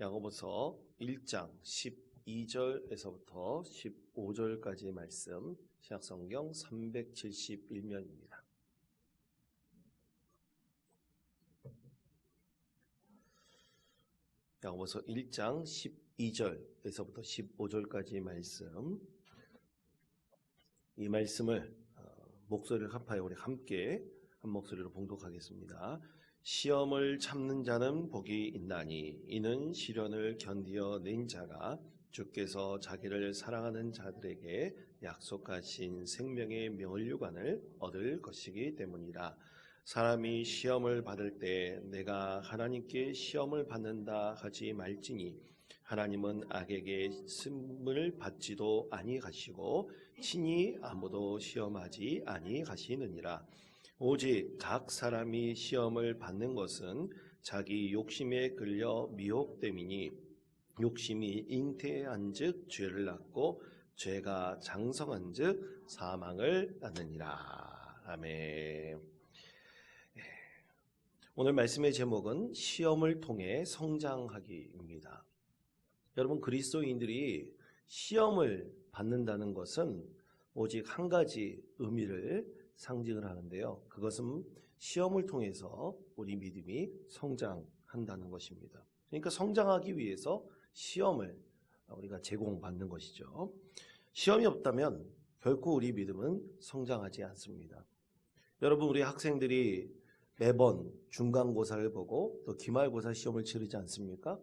야고보서 1장 12절에서부터 15절까지의 말씀 신약성경 371면입니다. 야고보서 1장 12절에서부터 15절까지의 말씀 이 말씀을 어, 목소리를 합하여 우리 함께 한 목소리로 봉독하겠습니다. 시험을 참는 자는 복이 있나니 이는 시련을 견디어 낸 자가 주께서 자기를 사랑하는 자들에게 약속하신 생명의 면류관을 얻을 것이기 때문이라. 사람이 시험을 받을 때 내가 하나님께 시험을 받는다 하지 말지니 하나님은 악에게 승문을 받지도 아니하시고 친히 아무도 시험하지 아니하시느니라. 오직 각 사람이 시험을 받는 것은 자기 욕심에 끌려 미혹됨이니 욕심이 잉태한즉 죄를 낳고 죄가 장성한즉 사망을 낳느니라. 아멘. 예. 오늘 말씀의 제목은 시험을 통해 성장하기입니다. 여러분 그리스도인들이 시험을 받는다는 것은 오직 한 가지 의미를 상징을 하는데요. 그것은 시험을 통해서 우리 믿음이 성장한다는 것입니다. 그러니까 성장하기 위해서 시험을 우리가 제공받는 것이죠. 시험이 없다면 결코 우리 믿음은 성장하지 않습니다. 여러분 우리 학생들이 매번 중간고사를 보고 또 기말고사 시험을 치르지 않습니까?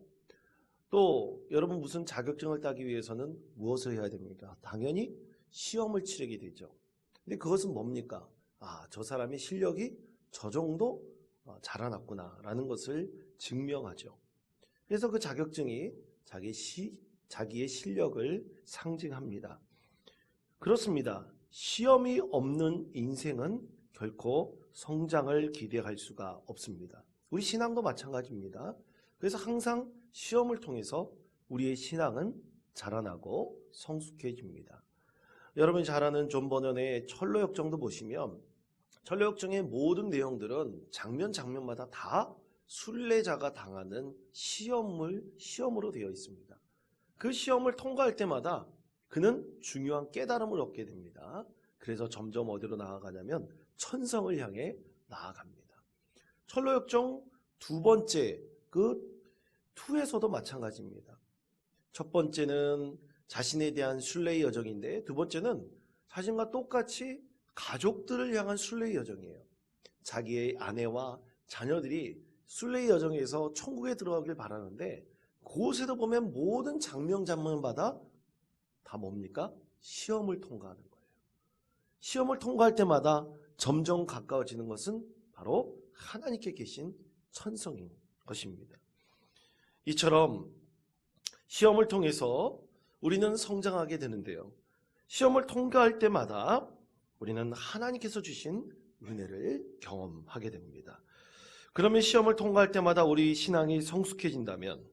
또 여러분 무슨 자격증을 따기 위해서는 무엇을 해야 됩니까? 당연히 시험을 치르게 되죠. 근데 그것은 뭡니까? 아, 저 사람의 실력이 저 정도 어, 자라났구나라는 것을 증명하죠. 그래서 그 자격증이 자기 시, 자기의 실력을 상징합니다. 그렇습니다. 시험이 없는 인생은 결코 성장을 기대할 수가 없습니다. 우리 신앙도 마찬가지입니다. 그래서 항상 시험을 통해서 우리의 신앙은 자라나고 성숙해집니다. 여러분이 잘 아는 존 버넌의 철로 역정도 보시면 철로 역정의 모든 내용들은 장면 장면마다 다 순례자가 당하는 시험을 시험으로 되어 있습니다. 그 시험을 통과할 때마다 그는 중요한 깨달음을 얻게 됩니다. 그래서 점점 어디로 나아가냐면 천성을 향해 나아갑니다. 철로 역정 두 번째 그 투에서도 마찬가지입니다. 첫 번째는 자신에 대한 순례의 여정인데 두 번째는 자신과 똑같이 가족들을 향한 순례의 여정이에요. 자기의 아내와 자녀들이 순례의 여정에서 천국에 들어가길 바라는데 그곳에도 보면 모든 장명 장면마다 다 뭡니까? 시험을 통과하는 거예요. 시험을 통과할 때마다 점점 가까워지는 것은 바로 하나님께 계신 천성인 것입니다. 이처럼 시험을 통해서 우리는 성장하게 되는데요. 시험을 통과할 때마다 우리는 하나님께서 주신 은혜를 경험하게 됩니다. 그러면 시험을 통과할 때마다 우리 신앙이 성숙해진다면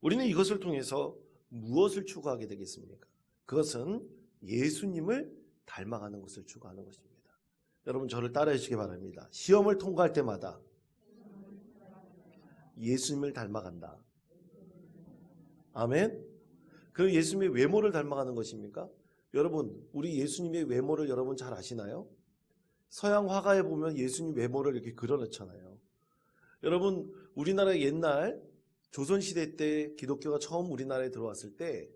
우리는 이것을 통해서 무엇을 추구하게 되겠습니까? 그것은 예수님을 닮아가는 것을 추구하는 것입니다. 여러분 저를 따라해 주시기 바랍니다. 시험을 통과할 때마다 예수님을 닮아간다. 아멘. 그 예수님의 외모를 닮아가는 것입니까? 여러분, 우리 예수님의 외모를 여러분 잘 아시나요? 서양 화가에 보면 예수님 외모를 이렇게 그려놓잖아요. 여러분, 우리나라 옛날 조선시대 때 기독교가 처음 우리나라에 들어왔을 때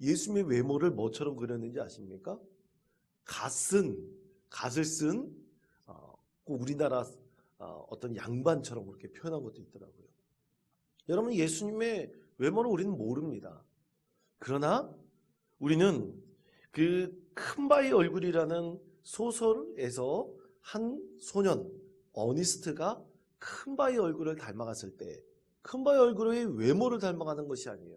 예수님의 외모를 뭐처럼 그렸는지 아십니까? 갓쓴, 갓을 쓴, 어, 우리나라 어, 어떤 양반처럼 그렇게 표현한 것도 있더라고요. 여러분, 예수님의 외모를 우리는 모릅니다. 그러나 우리는 그 큰바위 얼굴이라는 소설에서 한 소년 어니스트가 큰바위 얼굴을 닮아갔을 때 큰바위 얼굴의 외모를 닮아가는 것이 아니에요.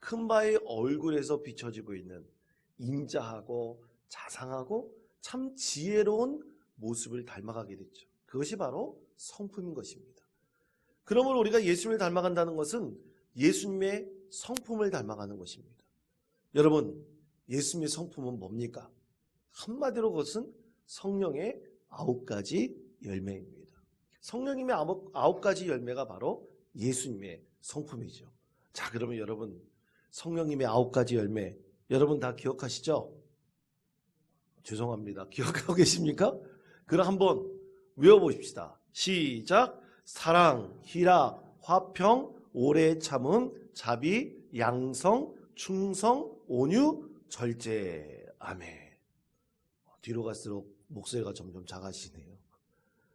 큰바위 얼굴에서 비춰지고 있는 인자하고 자상하고 참 지혜로운 모습을 닮아가게 됐죠. 그것이 바로 성품인 것입니다. 그러므로 우리가 예수님을 닮아간다는 것은 예수님의 성품을 닮아가는 것입니다. 여러분, 예수님의 성품은 뭡니까? 한마디로 그것은 성령의 아홉 가지 열매입니다. 성령님의 아홉, 가지 열매가 바로 예수님의 성품이죠. 자, 그러면 여러분 성령님의 아홉 가지 열매 여러분 다 기억하시죠? 죄송합니다. 기억하고 계십니까? 그럼 한번 외워보십시다. 시작. 사랑, 희락, 화평, 오래 참음, 자비, 양성, 충성, 온유, 절제. 아멘. 뒤로 갈수록 목소리가 점점 작아지네요.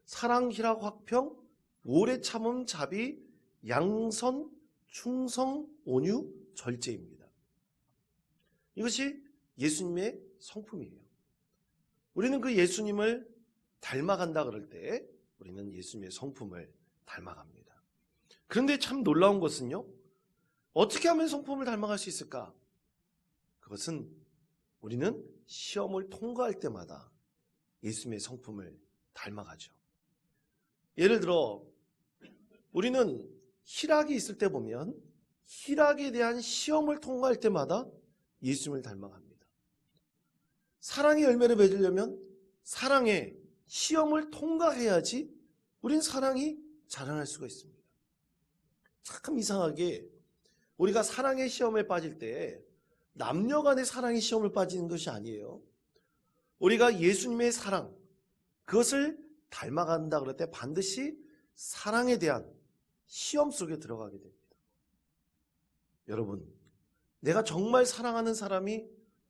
사랑, 희락, 화평, 오래 참음, 자비, 양선, 충성, 온유, 절제입니다. 이것이 예수님의 성품이에요. 우리는 그 예수님을 닮아간다 그럴 때 우리는 예수님의 성품을 닮아갑니다. 그런데 참 놀라운 것은요. 어떻게 하면 성품을 닮아갈 수 있을까? 그것은 우리는 시험을 통과할 때마다 예수님의 성품을 닮아가죠. 예를 들어 우리는 희락이 있을 때 보면 희락에 대한 시험을 통과할 때마다 예수님을 닮아갑니다. 사랑의 열매를 맺으려면 사랑의 시험을 통과해야지 우린 사랑이 자라날 수가 있습니다. 참 이상하게 우리가 사랑의 시험에 빠질 때 남녀 간의 사랑의 시험을 빠지는 것이 아니에요. 우리가 예수님의 사랑, 그것을 닮아간다 그럴 때 반드시 사랑에 대한 시험 속에 들어가게 됩니다. 여러분, 내가 정말 사랑하는 사람이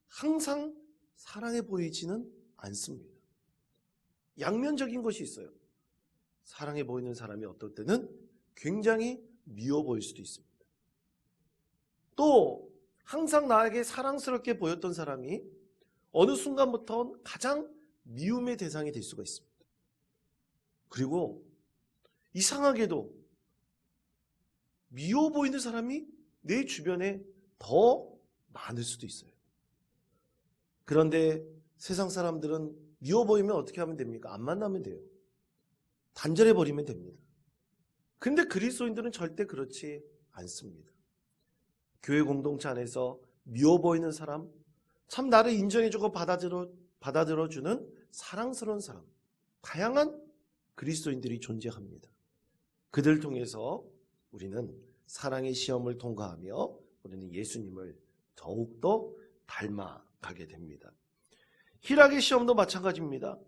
항상 사랑해 보이지는 않습니다. 양면적인 것이 있어요. 사랑해 보이는 사람이 어떨 때는 굉장히 미워 보일 수도 있습니다. 또 항상 나에게 사랑스럽게 보였던 사람이 어느 순간부터 가장 미움의 대상이 될 수가 있습니다. 그리고 이상하게도 미워 보이는 사람이 내 주변에 더 많을 수도 있어요. 그런데 세상 사람들은 미워 보이면 어떻게 하면 됩니까? 안 만나면 돼요. 단절해 버리면 됩니다. 근데 그리스도인들은 절대 그렇지 않습니다. 교회 공동체 안에서 미워 보이는 사람, 참 나를 인정해주고 받아들여, 받아들여주는 사랑스러운 사람, 다양한 그리스도인들이 존재합니다. 그들 통해서 우리는 사랑의 시험을 통과하며 우리는 예수님을 더욱더 닮아가게 됩니다. 희락의 시험도 마찬가지입니다.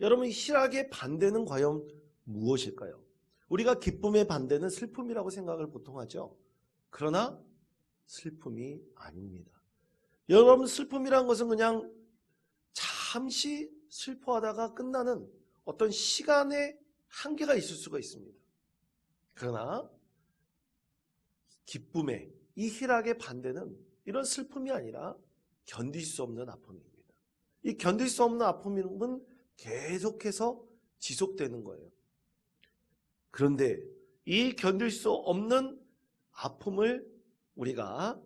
여러분, 희락의 반대는 과연 무엇일까요? 우리가 기쁨의 반대는 슬픔이라고 생각을 보통 하죠. 그러나 슬픔이 아닙니다. 여러분, 슬픔이란 것은 그냥 잠시 슬퍼하다가 끝나는 어떤 시간의 한계가 있을 수가 있습니다. 그러나 기쁨의 이 희락의 반대는 이런 슬픔이 아니라 견딜 수 없는 아픔입니다. 이 견딜 수 없는 아픔은 계속해서 지속되는 거예요. 그런데 이 견딜 수 없는 아픔을 우리가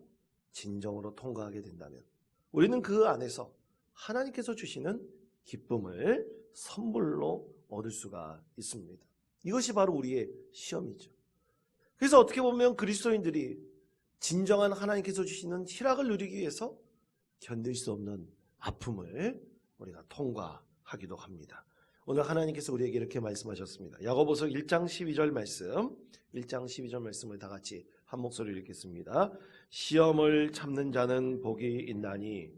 진정으로 통과하게 된다면 우리는 그 안에서 하나님께서 주시는 기쁨을 선물로 얻을 수가 있습니다. 이것이 바로 우리의 시험이죠. 그래서 어떻게 보면 그리스도인들이 진정한 하나님께서 주시는 희락을 누리기 위해서 견딜 수 없는 아픔을 우리가 통과하기도 합니다. 오늘 하나님께서 우리에게 이렇게 말씀하셨습니다. 야고보서 1장 12절 말씀, 1장 12절 말씀을 다 같이 한 목소리로 읽겠습니다. 시험을 참는 자는 복이 있나니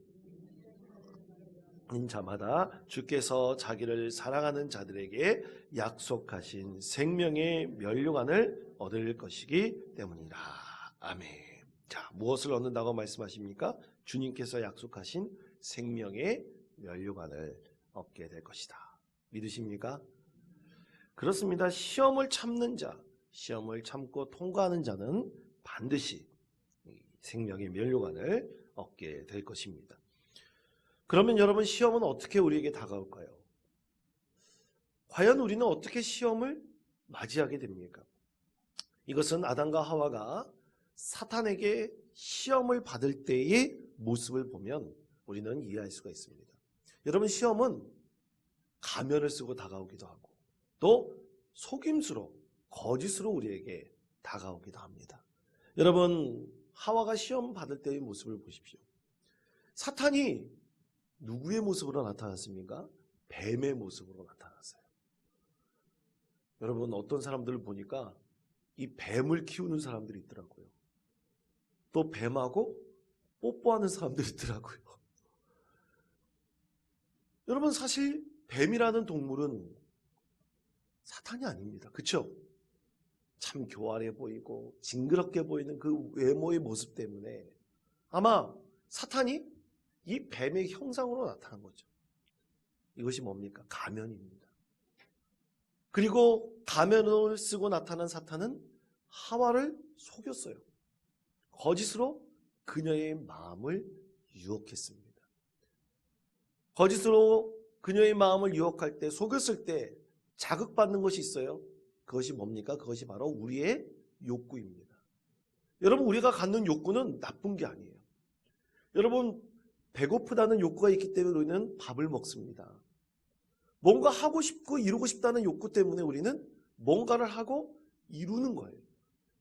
인 자마다 주께서 자기를 사랑하는 자들에게 약속하신 생명의 면류관을 얻을 것이기 때문이라. 아멘. 자, 무엇을 얻는다고 말씀하십니까? 주님께서 약속하신 생명의 면류관을 얻게 될 것이다. 믿으십니까? 그렇습니다. 시험을 참는 자, 시험을 참고 통과하는 자는 반드시 생명의 면류관을 얻게 될 것입니다. 그러면 여러분 시험은 어떻게 우리에게 다가올까요? 과연 우리는 어떻게 시험을 맞이하게 됩니까? 이것은 아담과 하와가 사탄에게 시험을 받을 때의 모습을 보면 우리는 이해할 수가 있습니다. 여러분 시험은 가면을 쓰고 다가오기도 하고 또 속임수로 거짓으로 우리에게 다가오기도 합니다. 여러분 하와가 시험 받을 때의 모습을 보십시오. 사탄이 누구의 모습으로 나타났습니까? 뱀의 모습으로 나타났어요. 여러분 어떤 사람들을 보니까 이 뱀을 키우는 사람들이 있더라고요. 또 뱀하고 뽀뽀하는 사람들이 있더라고요. 여러분 사실 뱀이라는 동물은 사탄이 아닙니다. 그렇죠? 참 교활해 보이고 징그럽게 보이는 그 외모의 모습 때문에 아마 사탄이 이 뱀의 형상으로 나타난 거죠. 이것이 뭡니까? 가면입니다. 그리고 가면을 쓰고 나타난 사탄은 하와를 속였어요. 거짓으로 그녀의 마음을 유혹했습니다. 거짓으로 그녀의 마음을 유혹할 때 속였을 때 자극받는 것이 있어요. 그것이 뭡니까? 그것이 바로 우리의 욕구입니다. 여러분 우리가 갖는 욕구는 나쁜 게 아니에요. 여러분 배고프다는 욕구가 있기 때문에 우리는 밥을 먹습니다. 뭔가 하고 싶고 이루고 싶다는 욕구 때문에 우리는 뭔가를 하고 이루는 거예요.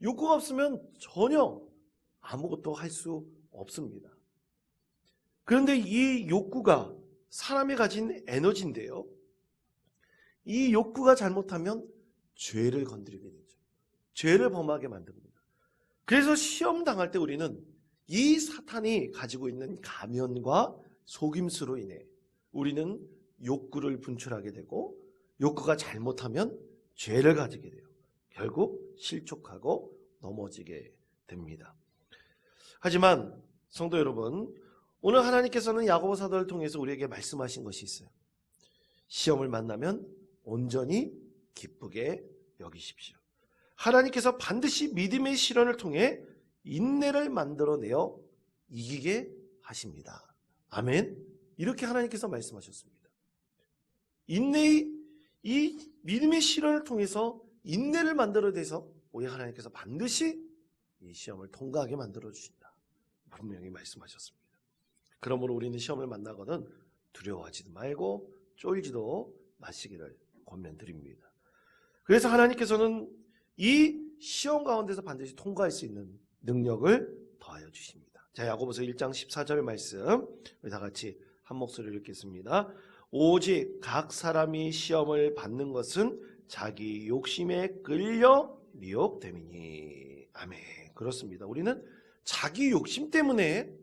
욕구가 없으면 전혀 아무것도 할 수 없습니다. 그런데 이 욕구가 사람이 가진 에너지인데요. 이 욕구가 잘못하면 죄를 건드리게 되죠. 죄를 범하게 만듭니다. 그래서 시험 당할 때 우리는 이 사탄이 가지고 있는 가면과 속임수로 인해 우리는 욕구를 분출하게 되고 욕구가 잘못하면 죄를 가지게 돼요. 결국 실족하고 넘어지게 됩니다. 하지만 성도 여러분, 오늘 하나님께서는 야고보 사도를 통해서 우리에게 말씀하신 것이 있어요. 시험을 만나면 온전히 기쁘게 여기십시오. 하나님께서 반드시 믿음의 실현을 통해 인내를 만들어내어 이기게 하십니다. 아멘. 이렇게 하나님께서 말씀하셨습니다. 인내의 이 믿음의 실현을 통해서 인내를 만들어내서 우리 하나님께서 반드시 이 시험을 통과하게 만들어 주신다. 분명히 말씀하셨습니다. 그러므로 우리는 시험을 만나거든 두려워하지도 말고 쫄지도 마시기를 권면드립니다. 그래서 하나님께서는 이 시험 가운데서 반드시 통과할 수 있는 능력을 더하여 주십니다. 자, 야고보서 1장 14절 말씀 우리 다 같이 한 목소리로 읽겠습니다. 오직 각 사람이 시험을 받는 것은 자기 욕심에 끌려 미혹됨이니. 아멘. 그렇습니다. 우리는 자기 욕심 때문에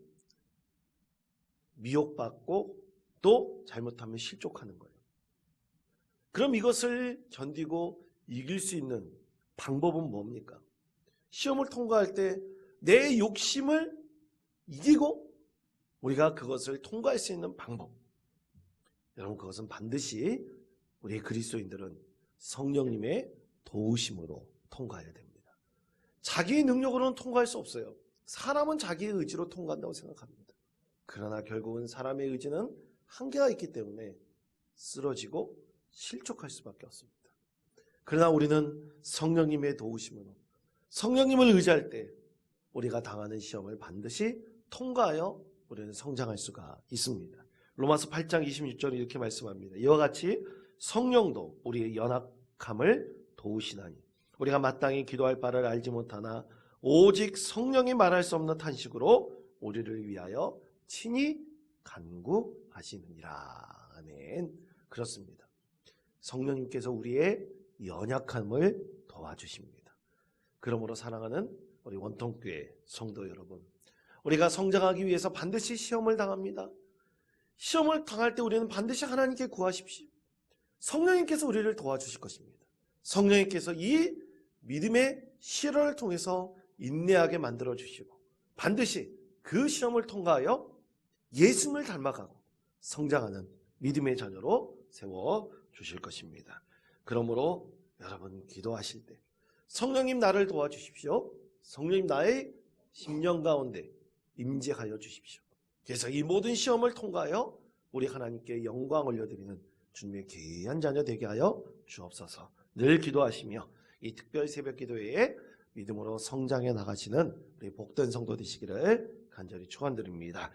미혹받고 또 잘못하면 실족하는 거예요. 그럼 이것을 견디고 이길 수 있는 방법은 뭡니까? 시험을 통과할 때 내 욕심을 이기고 우리가 그것을 통과할 수 있는 방법. 여러분 그것은 반드시 우리 그리스도인들은 성령님의 도우심으로 통과해야 됩니다. 자기의 능력으로는 통과할 수 없어요. 사람은 자기의 의지로 통과한다고 생각합니다. 그러나 결국은 사람의 의지는 한계가 있기 때문에 쓰러지고 실족할 수밖에 없습니다. 그러나 우리는 성령님의 도우심으로 성령님을 의지할 때 우리가 당하는 시험을 반드시 통과하여 우리는 성장할 수가 있습니다. 로마서 8장 26절에 이렇게 말씀합니다. 이와 같이 성령도 우리의 연약함을 도우시나니 우리가 마땅히 기도할 바를 알지 못하나 오직 성령이 말할 수 없는 탄식으로 우리를 위하여 친히 간구하시느니라. 아멘. 그렇습니다. 성령님께서 우리의 연약함을 도와주십니다. 그러므로 사랑하는 우리 원통교회 성도 여러분, 우리가 성장하기 위해서 반드시 시험을 당합니다. 시험을 당할 때 우리는 반드시 하나님께 구하십시오. 성령님께서 우리를 도와주실 것입니다. 성령님께서 이 믿음의 실현을 통해서 인내하게 만들어 주시고 반드시 그 시험을 통과하여 예수님을 닮아가고 성장하는 믿음의 자녀로 세워 주실 것입니다. 그러므로 여러분 기도하실 때 성령님 나를 도와주십시오. 성령님 나의 심령 가운데 임재하여 주십시오. 그래서 이 모든 시험을 통과하여 우리 하나님께 영광 올려드리는 주님의 귀한 자녀 되게 하여 주옵소서. 늘 기도하시며 이 특별 새벽 기도회에 믿음으로 성장해 나가시는 우리 복된 성도 되시기를 간절히 축원드립니다.